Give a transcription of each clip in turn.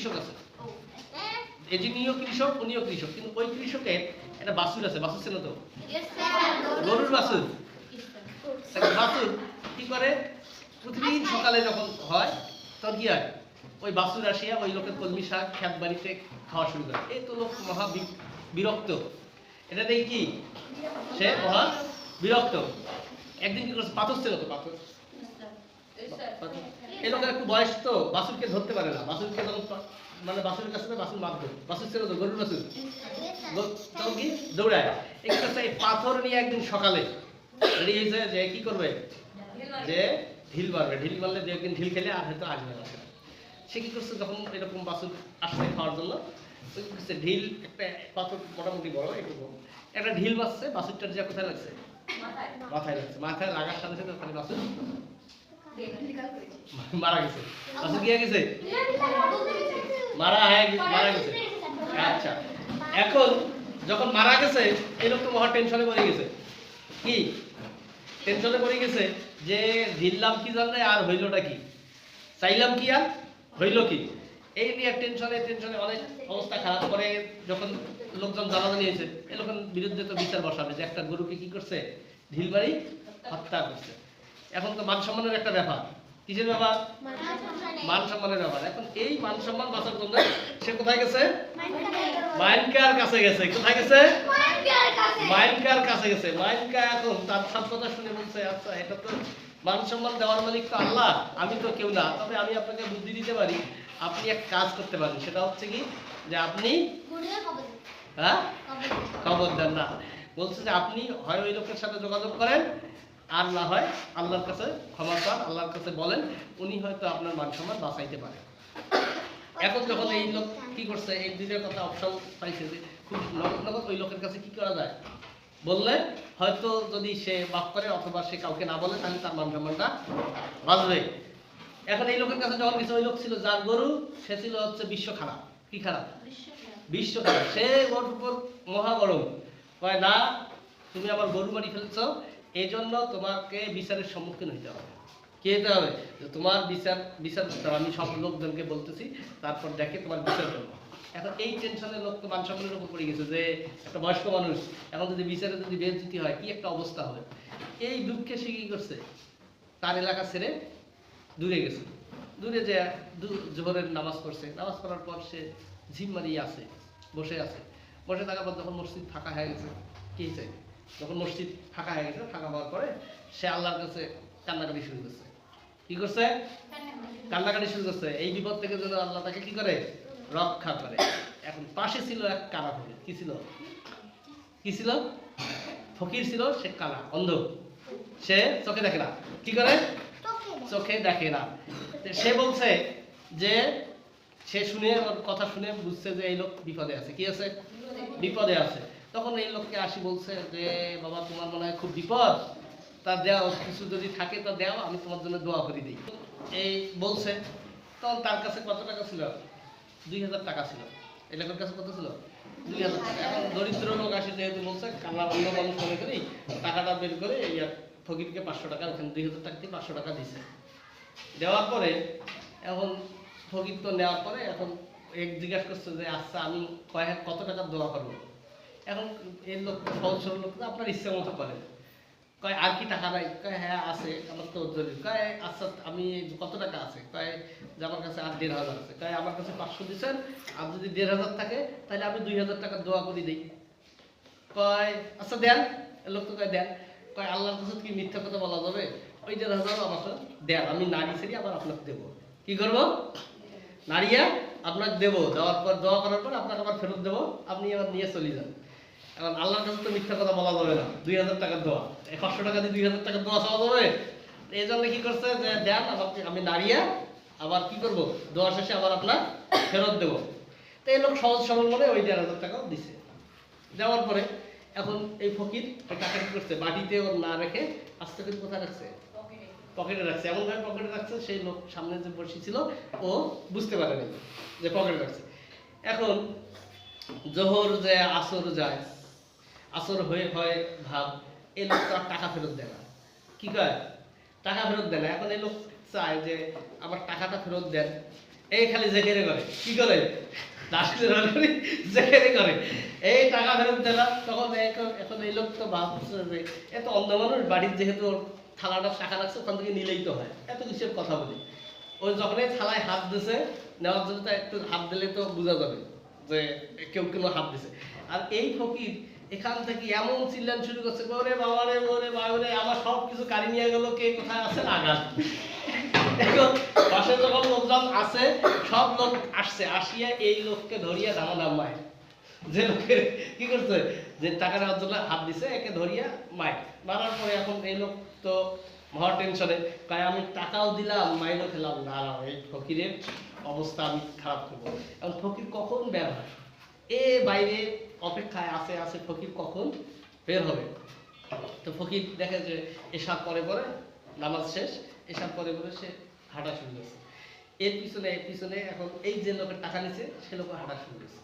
কৃষক আছে। এই যিনিও কৃষক, উনিও কৃষক। কিন্তু ওই কৃষকের একটা বাছুর আছে। বাছুর ছিল তো? গরুর একটা বাছুর কি করে? প্রতিদিন সকালে যখন হয়, তখন কি হয়? ওই বাছুর আসিয়া ওই লোকের কলমি শাক খ্যাত বাড়িতে খাওয়া শুরু করে। এই তো লোক মহা বিরক্ত। এটা দেখি কি? সে মহা বিরক্ত। একদিন কি করছে? পাথর ছিল তো, পাথর। এই লোকের একটু বয়স তো বাছুরকে ধরতে পারে না। বাছুরকে তখন মানে বাছুরের কাছে বাছুর মারবে। বাছুর ছিল তো গরুর বাছুর গো- তখন কি? দৌড়ায়। এই কাছে এই পাথর নিয়ে একদিন সকালে রেডি হয়েছে যে কি করবে? যে ঢিল মারবে। ঢিল মারলে যে একদিন ঢিল খেলে আর হয়তো আসবে না। সে কি করছে যখন এরকম বাসুর আসছে খাওয়ার জন্য? করছে ঢিল একটা পাথর মোটামুটি বড় একটু বড়। একটা ঢিল মারছে বাছুরটার যে কোথায় লাগছে? মাথায়। লাগছে। মাথায় লাগার সাথে সাথে ওখানে বাছুর মারা গেছে। গিয়ে গেছে? মারা মারা গেছে। আচ্ছা। এখন যখন মারা গেছে লোক মহা টেনশনে পড়ে গেছে। কি? টেনশনে পড়ে গেছে যে দিল্লাম কি জানলে আর হইলটা কি? চাইলাম কি আর হইল কি? এই নিয়ে টেনশনে টেনশনে অনেক অবস্থা খারাপ। করে যখন লোকজন জানাজা নিয়েছে এই লোকের বিরুদ্ধে তো বিচার বসাবে যে, একটা গরুকে কি করছে? ঢিলবাড়ি হত্যা করছে। এখন তো মান সম্মানের একটা ব্যাপার। কিসের ব্যাপার? মান সম্মানের ব্যাপার। এখন এই মান সম্মান বাঁচার জন্য সে কোথায় গেছে? মাইনকার। কাছে গেছে। কোথায় গেছে? মাইনকার কাছে। গেছে। মাইনকা এখন তার সব কথা শুনে বলছে আচ্ছা এটা তো মান সম্মান দেওয়ার মালিক তো আল্লাহ আমি তো কেউ না। তবে আমি আপনাকে বুদ্ধি দিতে পারি। আপনি এক কাজ করতে পারেন। সেটা হচ্ছে কি যে আপনি হ্যাঁ খবর দেন না। বলছে যে আপনি হয় ওই লোকের সাথে যোগাযোগ করেন আর না হয় আল্লাহর কাছে ক্ষমা চান আল্লাহর কাছে বলেন উনি হয়তো আপনার মান সম্মান বাঁচাইতে পারে। এখন যখন এই লোক কি করছে এই দুইটার কথা অপশন পাইছে যে খুব নগদ নগদ ওই লোকের কাছে কি করা যায়? বললে হয়তো যদি সে মাফ করে অথবা সে কাউকে না বলে তাহলে তার মান সম্মানটা বাঁচবে। এখন এই লোকের কাছে যখন কিছু ওই লোক ছিল যার গরু সে ছিল হচ্ছে বিশ্ব খারাপ। কি খারাপ? বিশ্ব খারাপ। সে ওর উপর মহা গরম। কয় না তুমি আমার গরু মারি ফেলছো এই জন্য তোমাকে বিচারের সম্মুখীন হইতে হবে। কি হতে হবে? তোমার বিচার বিচার করতে হবে। আমি সব লোকজনকে বলতেছি, তারপর দেখে তোমার বিচার করব। এখন এই টেনশনে লোক তো মান সম্মানের উপর পড়ে গেছে যে একটা বয়স্ক মানুষ, এখন যদি বিচারে যদি বেজ্জতি হয়, কি একটা অবস্থা হবে? এই দুঃখে সে কি করছে? তার এলাকা ছেড়ে দূরে গেছে। দূরে যে জোহরের নামাজ পড়ছে। নামাজ পড়ার পর সে ঝিম মারিয়ে আছে, বসে আছে। বসে থাকার পর যখন মসজিদ ফাঁকা হয়ে গেছে, কি হয়েছে যখন মসজিদ ফাঁকা হয়ে গেছে, ফাঁকা হওয়ার পরে সে আল্লাহর কাছে কান্নাকাটি শুরু করছে। কি করছে? কান্নাকাটি শুরু করছে। এই বিপদ থেকে যেন আল্লাহ তাকে কি করে? রক্ষা করে। এখন পাশে ছিল এক কানা ফকির। কি ছিল? কি ছিল? ফকির ছিল, সে কানা অন্ধ। সে চোখে দেখে না। কি করে? চোখে দেখে না। সে বলছে যে, সে শুনে কথা শুনে বুঝছে যে এই লোক বিপদে আছে। কি আছে? বিপদে আছে। তখন এই লোককে আসি বলছে যে, বাবা, তোমার মনে হয় খুব বিপদ? তা দেও, কিছু যদি থাকে তা দেও, আমি তোমার জন্য দোয়া করে দিই। এই বলছে, তখন তার কাছে কত টাকা ছিল? দুই হাজার টাকা ছিল। এই লোকের কাছে কত ছিল? দুই হাজার টাকা। এখন দরিদ্র লোক আসে যেহেতু বলছে, কান্না অন্য মানুষ মনে করি টাকাটা বের করে এই ফকিরকে পাঁচশো টাকা, ওখানে দুই হাজার টাকা দিয়ে পাঁচশো টাকা দিছে। দেওয়ার পরে এখন ফকির তো নেওয়ার পরে এখন এক জিজ্ঞাসা করছে যে আচ্ছা আমি কয়েক কত টাকা দোয়া করব? এখন এই লোক সরল লোক তো আপনার ইচ্ছে মতো করে। কয়, আর কি টাকা নাই? কয় হ্যাঁ আছে, আমার তো জরুরি কয় আচ্ছা আমি কত টাকা আছে? কয়, যে আমার কাছে আর দেড় হাজার আছে। কয়, আমার কাছে পাঁচশো দিচ্ছেন আর যদি দেড় হাজার থাকে, তাহলে আমি দুই হাজার টাকা দোয়া করে দিই। কয় আচ্ছা দেন। লোক তো কয়, দেন। কয়, আল্লাহর কাছে কি মিথ্যা কথা বলা যাবে? ওই দেড় হাজারও আমাকে দেন, আমি নারী ছেড়ে আবার আপনাকে দেবো। কি করব? নারিয়া আপনাকে দেবো। দেওয়ার পর, দোয়া করার পর আপনাকে আবার ফেরত দেবো। আপনি আবার নিয়ে চলে যান। এখন আল্লাহর কাছে তো মিথ্যা কথা বলা যাবে না। দুই হাজার টাকার দোয়া। পাঁচশো টাকা দিয়ে দুই হাজার টাকার দোয়া চাওয়া যাবে? এই জন্য কি করছে যে দেন আমাকে আমি নারিয়া আবার কি করব? দোয়া শেষে আবার আপনার ফেরত দেবো। তো এই লোক সহজ সরল মনে ওই দেড় হাজার টাকাও দিছে। দেওয়ার পরে এখন এই ফকির টাকা কি করছে? বাটিতে ওর না রেখে আস্তে করে কোথায় রাখছে? পকেটে রাখছে। এমন ভাবে পকেটে রাখছে সেই লোক সামনে যে বসেছিল ও বুঝতে পারেনি যে পকেটে রাখছে। এখন জোহর যে আসর যায় আসর হয়ে হয় ভাব এই লোক তো আর টাকা ফেরত দেয় না। কি কয়? টাকা ফেরত দেয় না। এখন এই লোক চায় যে আমার টাকাটা ফেরত দেন। এই খালি জেকেরে করে। কি করে? করে। এই টাকা ফেরত তখন এখন এই লোক তো ভাবছে যে এত অন্ধ মানুষ, বাড়ির যেহেতু থালাটা নিলেই তো হয়। কথা বলি? ওই থালায় হাত দিছে, নেওয়ার জন্য একটু হাত দিলে তো বোঝা যাবে যে কেউ কেউ হাত দিছে। আর এই ফকির এখান থেকে এমন চিল্লান শুরু করছে, ওরে বাবা রে, ওরে বাবা রে আমার সব কিছু কারি নিয়ে গেল, কে কোথায় আছে আঘাত এখন পাশে যখন লোকজন আছে, সব লোক আসছে, আসিয়া এই লোককে ধরিয়া দামা নামায় যে লোকে কি করছে? যে টাকা নেওয়ার জন্য হাত দিছে, একে ধরিয়া মায় মারার পরে এখন এই লোক তো মহা টেনশনে তাই আমি টাকাও দিলাম, মাইরও খেলাম। না এই ফকিরের অবস্থা আমি খারাপ করব এখন ফকির কখন হয়? এ বাইরে অপেক্ষায় আছে আছে ফকির কখন? বের হবে। তো ফকির দেখে যে এসব পরে পরে নামাজ শেষ এসব পরে পরে সে হাঁটা শুরু করেছে। এর পিছনে এর পিছনে এখন এই যে লোকের টাকা নিছে সে লোক হাঁটা শুরু করেছে।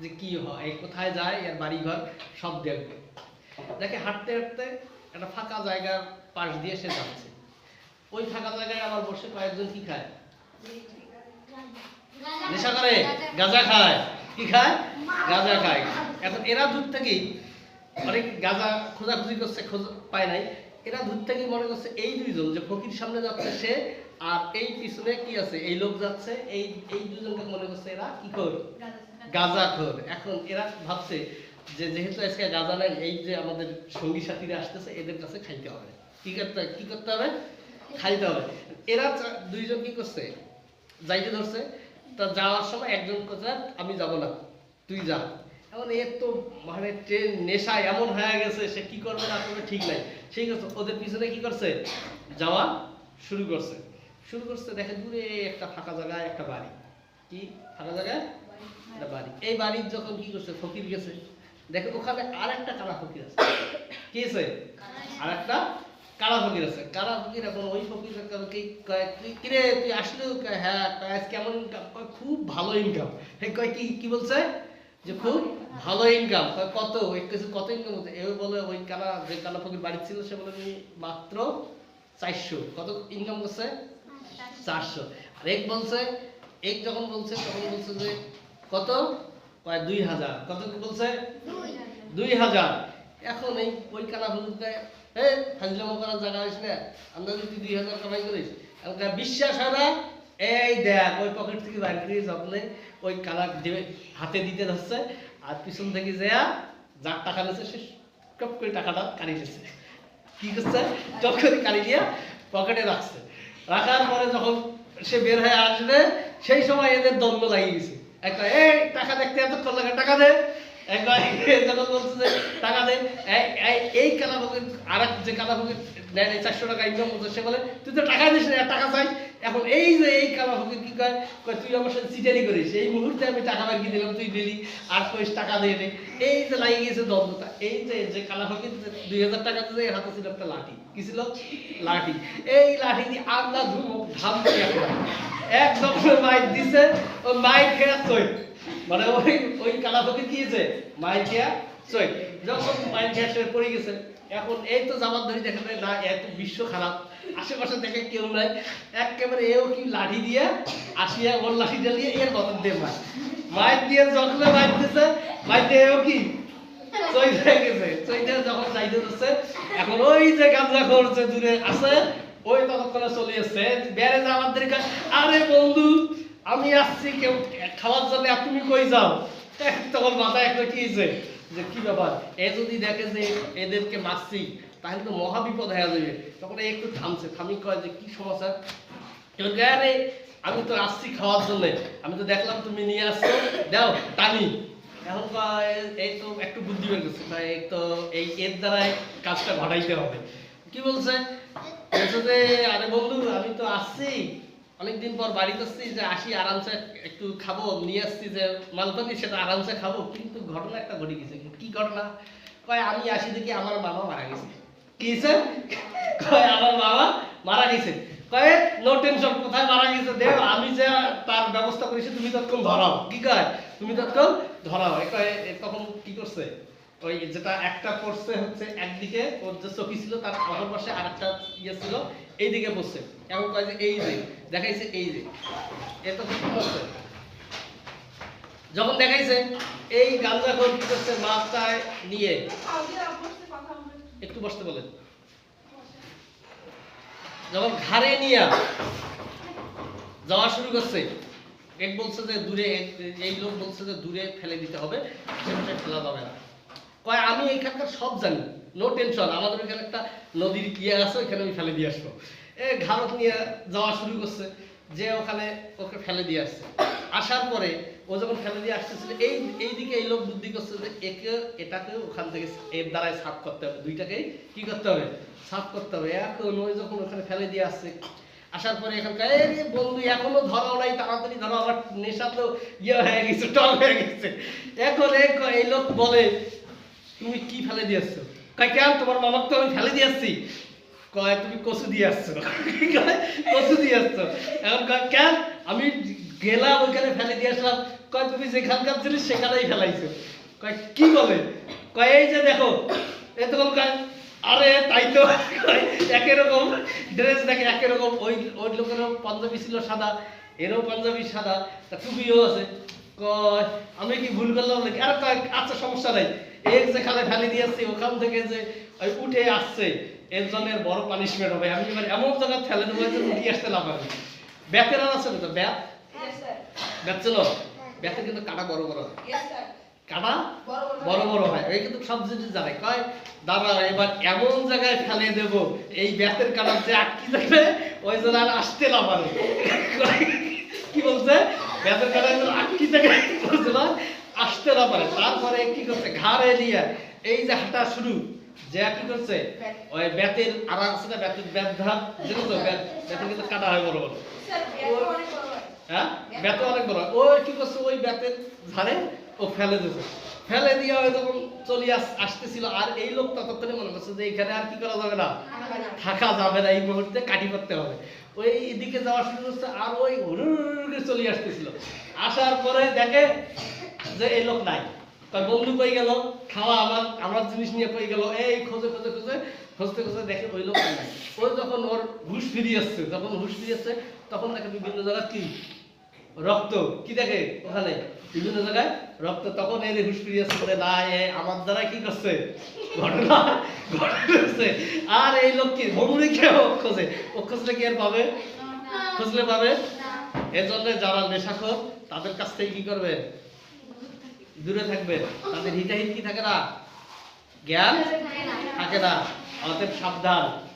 যে কি হয় এই কোথায় যায় এর বাড়ি ঘর সব দেখবে। দেখে হাঁটতে হাঁটতে একটা ফাঁকা জায়গার পাশ দিয়ে সে যাচ্ছে। ওই ফাঁকা জায়গায় আবার বসে কয়েকজন কি খায়? নেশা করে। গাঁজা খায়। কি খায়? গাঁজা খায়। এখন এরা দূর থেকেই অনেক গাঁজা খোঁজাখুঁজি করছে, খোঁজ পায় নাই। এরা দূর থেকেই মনে করছে এই দুইজন যে ফকির সামনে যাচ্ছে সে, আর এই পিছনে কি আছে? এই লোক যাচ্ছে, এই এই দুজনকে মনে করছে এরা কি কর গাঁজা খোর। এখন এরা ভাবছে যে যেহেতু আজকে গাঁজা নাই, এই যে আমাদের সঙ্গী সাথীরা আসতেছে, এদের কাছে খাইতে হবে। কি করতে কি করতে হবে? খাইতে হবে। এরা দুইজন কি করছে? যাইতে ধরছে। তা যাওয়ার সময় একজন কোথায় আমি যাব না, তুই যা। এখন এর তো মানে ট্রেন নেশা এমন হয়ে গেছে, সে কি করবে না করবে ঠিক নাই। সেই করছে ওদের পিছনে কি করছে? যাওয়া শুরু করছে। শুরু করছে, দেখে দূরে একটা ফাঁকা জায়গায় একটা বাড়ি। কি? ফাঁকা জায়গায়? বাড়ি। এই বাড়ির যখন কি করছে? ফকির গেছে। দেখে ওখানে আর একটা কালা ফকির আছে। কি আছে আর একটা কালা ফকির আছে। কালা ফকির এখন ওই ফকির কি কিরে, তুই আসলে হ্যাঁ কেমন ইনকাম খুব ভালো ইনকাম কয়, কি কি বলছে? যে খুব ভালো ইনকাম কত? ওই কিছু কত ইনকাম হচ্ছে? এও বলে ওই কালা যে কালা ফকির বাড়ি ছিল, সে বলে, "আমি মাত্র চারশো। কত ইনকাম করছে? চারশো। আর এক বলছে, এক যখন বলছে, তখন বলছে যে, কত? কয়, দুই হাজার। কত বলছে? দুই হাজার। এখন এই ওই কালা হলুদকে এ, ফাজলামো করার জায়গা হয়েছ না। আমরা যদি দুই হাজার কামাই করিস। বিশ্বাস হয় না? এই দেখ, ওই পকেট থেকে বাইর করে যত্নে ওই কালা দেবে হাতে দিতে ধরছে, আর পিছন থেকে যেয়া যার টাকা নিচ্ছে সে টপ করে টাকাটা কাড়ি নিচ্ছে কি করছে? টপ করে কাড়ি দিয়ে পকেটে রাখছে। রাখার পরে যখন সে বের হয়ে আসবে, সেই সময় এদের দ্বন্দ্ব লাগিয়ে গেছে একটা, এই, টাকা দেখতে এতক্ষণ লাগে, টাকা দে। টাকা দে এই- এই- এই কালা ফকির আর এক যে কালা ফকির নেয় চারশো টাকা ইনকাম করছে, সে বলে, তুই তো টাকা দিস না এই যে আমার দিয়ে লাগিয়ে গেছে দ্বন্দ্বটা এই যে যে দুই হাজার টাকা এর হাতে ছিল একটা লাঠি। ছিল? লাঠি। এই লাঠি দিয়ে আন্দা ধুমো, ধাম দিয়ে একদম মাইক দিছে ও মাইক খেয়ে মানে ওই ওই কালা ফকির দিয়েছে মাইক খেয়া চই যখন মাইক সে পড়ে গেছে, এখন এই তো জামাত ধরি দেখা যায়, না এত বিশ্ব খারাপ। আশেপাশে দেখে কেউ নাই। একেবারে এও কি লাঠি দিয়ে আসিয়া ওর লাঠি জ্বালিয়ে এর বদল দিয়ে মার। মাইক দিয়ে যখন মাইক দিছে মাইক দিয়ে এও কি? আছে আরে বন্ধু আমি আসছি কেউ খাওয়ার জন্য তুমি কই যাও? তখন মাথায় একটা কি হয়েছে যে কি ব্যাপার? এ যদি দেখে যে এদেরকে মারছি তাহলে তো মহা বিপদ হয়ে যাবে। তখন একটু থামছে থামি কয় যে কি সমস্যা? কয়, আরে আমি তো আসছি খাওয়ার জন্য। আমি তো দেখলাম তুমি নিয়ে আসছো। দাও টানি। এখন এই তো একটু বুদ্ধি বের করছে কয়, এই তো এই এর দ্বারাই কাজটা ঘটাইতে হবে। কি বলছে? বলছে যে আরে বন্ধু আমি তো আসছি। অনেকদিন পর বাড়িতে আসছি যে আসি, আরামসে একটু খাব, নিয়ে আসছি যে মালপানি সেটা আরামসে খাব। কিন্তু ঘটনা একটা ঘটে গেছে। কি ঘটনা? কয়, আমি আসি দেখি আমার মামা মারা গেছে। কি হয়েছে কয়, আমার বাবা মারা গেছে। কয় নো টেনশন কোথায় মারা গেছে? দেও আমি যে তার ব্যবস্থা করেছি, তুমি তৎক্ষণ ধরাও। কি কয়? তুমি তৎক্ষণ ধরাও। কয় তখন কি করছে? ওই যেটা একটা পড়ছে হচ্ছে একদিকে, ওর যে চকি ছিল, তার অপর পাশে আরেকটা ইয়ে ছিল এইদিকে বসছে। এখন কয় যে এই যে, দেখাইছে এই যে। এটা কি করছে যখন দেখাইছে, এই গাঞ্জা খোর কি করছে মাথায় নিয়ে। একটু বসতে বলেন। যখন ঘাড়ে নিয়ে যাওয়া শুরু করছে, এক বলছে যে দূরে, এই লোক বলছে যে দূরে ফেলে দিতে হবে সেটা ফেলা যাবে না। কয়, আমি এইখানকার সব জানি। নো টেনশন আমাদের এখানে একটা নদীর ইয়ে আছে, ওইখানে আমি ফেলে দিয়ে আসব। এ ঘাড়ত নিয়ে যাওয়া শুরু করছে, যে ওখানে ওকে ফেলে দিয়ে আসছে। আসার পরে ও যখন ফেলে দিয়ে আসতেছিল, এই এই দিকে এই লোক বুদ্ধি করছে যে একে, এটাকে ওখান থেকে এর দ্বারাই সাফ করতে হবে। দুইটাকেই কি করতে হবে? সাফ করতে হবে। এখন ওই যখন ওখানে ফেলে দিয়ে আসছে, আসার পরে এখানকার এই বন্ধু, এখনও ধরাও নাই, তাড়াতাড়ি ধরো আমার নেশা তো ইয়ে হয়ে গেছে, টল হয়ে গেছে। এখন এই এই লোক বলে, তুমি কি ফেলে দিয়ে আসছো? কয় তোমার মামাকে তো আমি ফেলে দিয়ে আসছি? কয়, তুমি কচু দিয়ে আসছো। কচু দিয়ে আসছো। এখন কয় কেন আমি গেলাম, ওইখানে ফেলে দিয়ে আসলাম। কয়, তুমি যেখানকার ছিলিস সেখানেই ফেলাইছো। কয়, কি বলে? কয়, এই যে দেখো। এ তখন কয়, আরে, তাই তো। একই রকম। ড্রেস দেখে একই রকম, ওই ওই লোকেরও পাঞ্জাবি ছিল সাদা, এরও পাঞ্জাবি সাদা, তা টুপিও আছে। কয়, আমি কি ভুল করলাম নাকি? আর কয় আচ্ছা সমস্যা নাই। এক যেখানে ফেলে দিয়েছি ওখান থেকে যে ওই উঠে আসছে এর বড় পানিশমেন্ট হবে। আমি এবার এমন জায়গায় ফেলে দেবো যে উঠে আসতে না পারে ব্যাতের আর আছে তো ব্যাত ব্যাত ছিল? ব্যাতের কিন্তু কাটা বড় বড় হয়। কাটা? বড় বড় হয়। এই কিন্তু সব জিনিস জানে। কয় দাদা এবার এমন জায়গায় ফেলে দেব এই ব্যাতের কাটা যে আটকি যাবে ওই জন্য আর আসতে না। পারে কি বলছে? ব্যাতের কাটা আটকি থাকে বলছে না? আসতে না পারে। তারপরে কি করছে? ঘাড়ে নিয়ে এই যে হাঁটা শুরু যে কি করছে? ওই ব্যাতের আর আছে না ব্যাতের ব্যাত ধাপ তো ব্যাত ব্যাতের কিন্তু কাটা হয় বড় বড়। হ্যাঁ। ব্যাতে অনেক বড় ও কি করছে? ওই ব্যাতের ধারে ও ফেলে দিয়েছে ফেলে দিয়ে ওই যখন চলে আস- আসতেছিল আর এই লোক ততক্ষণে মনে করছে যে এখানে আর কি করা যাবে না? থাকা যাবে না। এই মুহূর্তে কাটি করতে হবে। ওই এদিকে যাওয়া শুরু করছে আর ওই চলে আসতেছিল আসার পরে দেখে যে এই লোক নাই। তার বন্ধু কই গেল? খাওয়া আমার আমার জিনিস নিয়ে কই গেল? এই খোঁজে খোঁজে খোঁজে। খুঁজতে খুঁজতে দেখে ওই লোক নাই। ওই যখন ওর হুশ ফিরিয়ে আসছে যখন হুশ ফিরিয়ে আসছে তখন দেখে বিভিন্ন জায়গা কি? রক্ত। কি দেখে ওখানে? বিভিন্ন জায়গায় রক্ত। তখন এর হুশ ফিরিয়ে আসছে বলে, না এ আমার দ্বারা কি করছে? ঘটনা ঘটছে আর এই লোক কি? কে ও খোঁজে? ও খুঁজলে কি আর পাবে? খুঁজলে পাবে? এজন্য যারা নেশাখোর তাদের কাছ থেকে কি করবে? দূরে থাকবে। তাদের হিতাহিত কি থাকে না? জ্ঞান থাকে না। অতএব সাবধান।